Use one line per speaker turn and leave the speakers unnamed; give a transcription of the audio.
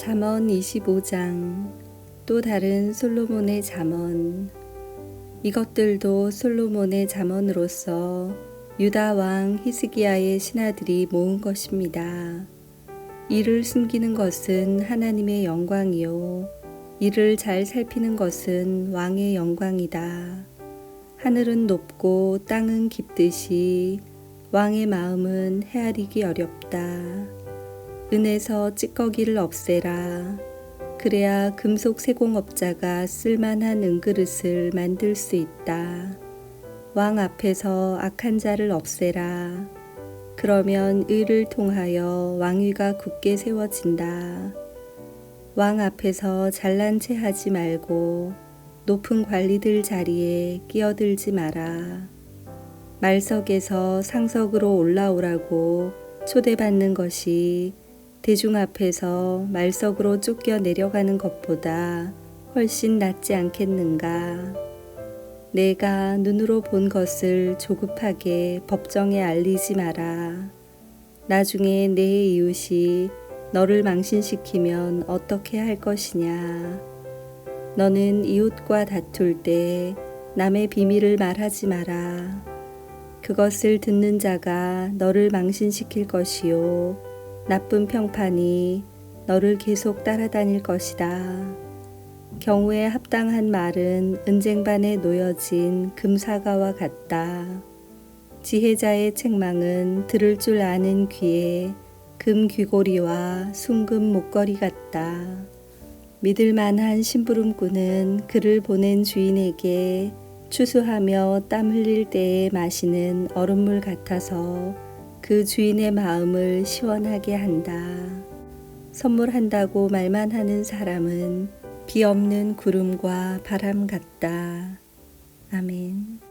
잠언 25장 또 다른 솔로몬의 잠언 이것들도 솔로몬의 잠언으로서 유다 왕 히스기야의 신하들이 모은 것입니다. 이를 숨기는 것은 하나님의 영광이요 이를 잘 살피는 것은 왕의 영광이다. 하늘은 높고 땅은 깊듯이 왕의 마음은 헤아리기 어렵다. 은에서 찌꺼기를 없애라. 그래야 금속 세공업자가 쓸만한 은그릇을 만들 수 있다. 왕 앞에서 악한 자를 없애라. 그러면 의를 통하여 왕위가 굳게 세워진다. 왕 앞에서 잘난 체 하지 말고 높은 관리들 자리에 끼어들지 마라. 말석에서 상석으로 올라오라고 초대받는 것이 대중 앞에서 말석으로 쫓겨 내려가는 것보다 훨씬 낫지 않겠는가. 내가 눈으로 본 것을 조급하게 법정에 알리지 마라. 나중에 내 이웃이 너를 망신시키면 어떻게 할 것이냐. 너는 이웃과 다툴 때 남의 비밀을 말하지 마라. 그것을 듣는 자가 너를 망신시킬 것이요. 나쁜 평판이 너를 계속 따라다닐 것이다. 경우에 합당한 말은 은쟁반에 놓여진 금사과와 같다. 지혜자의 책망은 들을 줄 아는 귀에 금 귀고리와 순금 목걸이 같다. 믿을 만한 심부름꾼은 그를 보낸 주인에게 추수하며 땀 흘릴 때에 마시는 얼음물 같아서 그 주인의 마음을 시원하게 한다. 선물한다고 말만 하는 사람은 비 없는 구름과 바람 같다. 아멘.